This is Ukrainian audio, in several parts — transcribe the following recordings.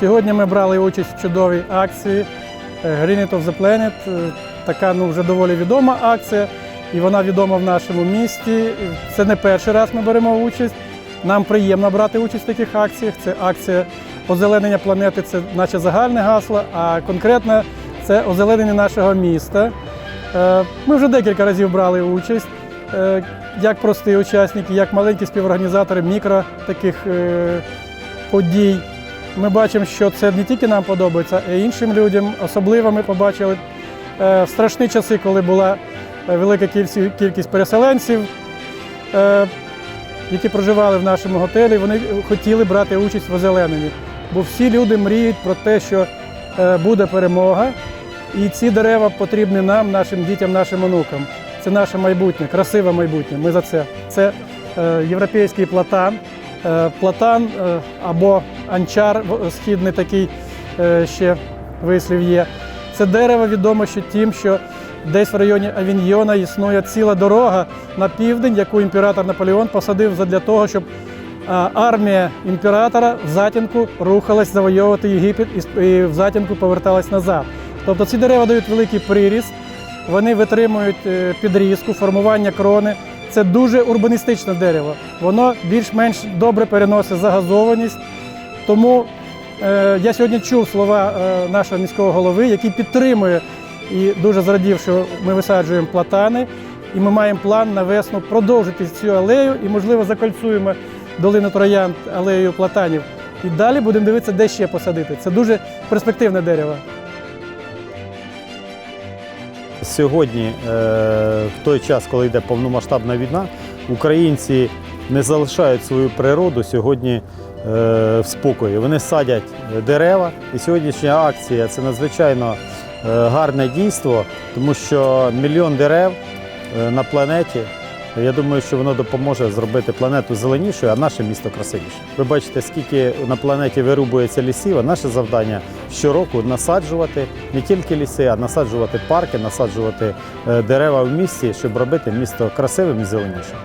Сьогодні ми брали участь в чудовій акції е, Green It of the Planet. Е, Така ну, вже доволі відома акція, і вона відома в нашому місті. Це не перший раз ми беремо участь. Нам приємно брати участь в таких акціях. Це акція озеленення планети, це наче загальне гасло, а конкретно це озеленення нашого міста. Е, Ми вже декілька разів брали участь, як прості учасники, як маленькі співорганізатори мікро таких подій. Ми бачимо, що це не тільки нам подобається, а й іншим людям. Особливо ми побачили е, в страшні часи, коли була е, велика кількість, переселенців, е, які проживали в нашому готелі, вони хотіли брати участь в озелененні. Бо всі люди мріють про те, що буде перемога, і ці дерева потрібні нам, нашим дітям, нашим онукам. Це наше майбутнє, красиве майбутнє. Ми за це. Це європейський платан. Е, платан е, або анчар, східний такий е, ще вислів є. Це дерево відомо ще тим, що десь в районі Авіньйона існує ціла дорога на південь, яку імператор Наполеон посадив задля того, щоб армія імператора в затінку рухалась завойовувати Єгипет і в затінку поверталась назад. Тобто ці дерева дають великий приріст, вони витримують підрізку, формування крони. Це дуже урбаністичне дерево. Воно більш-менш добре переносить загазованість. Тому е, я сьогодні чув слова е, нашого міського голови, який підтримує і дуже зрадів, що ми висаджуємо платани. І ми маємо план на весну продовжити цю алею і, можливо, закольцуємо долину троянд алеєю платанів. І далі будемо дивитися, де ще посадити. Це дуже перспективне дерево. Сьогодні, е, в той час, коли йде повномасштабна війна, українці не залишають свою природу сьогодні е, в спокої. Вони садять дерева. І сьогоднішня акція це надзвичайно е, гарне дійство, тому що мільйон дерев на планеті. Я думаю, що воно допоможе зробити планету зеленішою, а наше місто красивіше. Ви бачите, скільки на планеті вирубується лісів, а наше завдання щороку насаджувати не тільки ліси, а насаджувати парки, насаджувати е, дерева в місті, щоб робити місто красивим і зеленішим.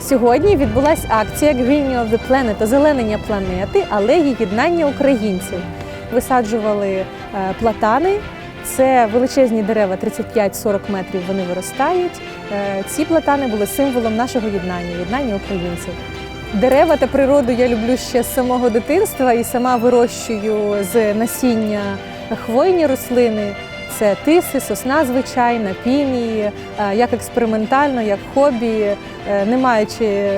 Сьогодні відбулася акція Greening of the Planet озеленення планети, алеї єднання українців. Висаджували е, платани. Це величезні дерева, 35-40 метрів вони виростають. Е, Ці платани були символом нашого єднання, єднання українців. Дерева та природу я люблю ще з самого дитинства і сама вирощую з насіння хвойні рослини. Це тиси, сосна звичайна, пінії, е, як експериментально, як хобі, е, не маючи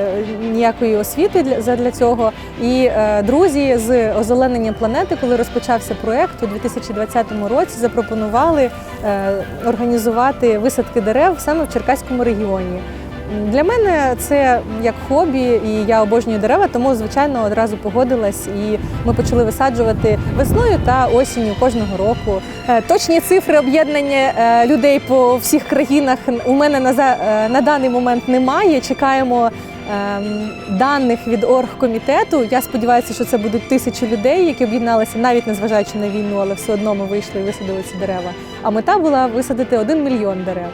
ніякої освіти для, цього. І е, друзі з озеленення планети, коли розпочався проект у 2020 році, запропонували організувати висадки дерев саме в Черкаському регіоні. Для мене це як хобі, і я обожнюю дерева, тому звичайно одразу погодилась, і ми почали висаджувати весною та осінню кожного року. Е, Точні цифри об'єднання е, людей по всіх країнах у мене на е, даний момент немає. Чекаємо. ем, Даних від оргкомітету. Я сподіваюся, що це будуть тисячі людей, які об'єдналися навіть незважаючи на війну, але все одно ми вийшли і висадили ці дерева. А мета була висадити один мільйон дерев.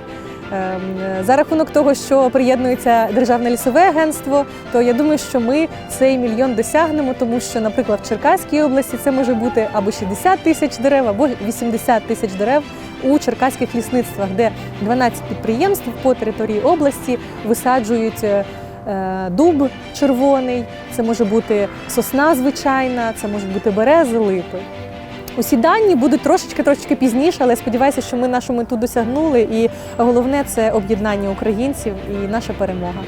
Ем, За рахунок того, що приєднується Державне лісове агентство, то я думаю, що ми цей мільйон досягнемо, тому що, наприклад, в Черкаській області це може бути або 60 тисяч дерев, або 80 тисяч дерев у черкаських лісництвах, де 12 підприємств по території області висаджують. е, Дуб червоний, це може бути сосна звичайна, це можуть бути берези, липи. Усі дані будуть трошечки трошечки пізніше, але сподіваюся, що ми нашу мету досягнули. І головне це об'єднання українців і наша перемога.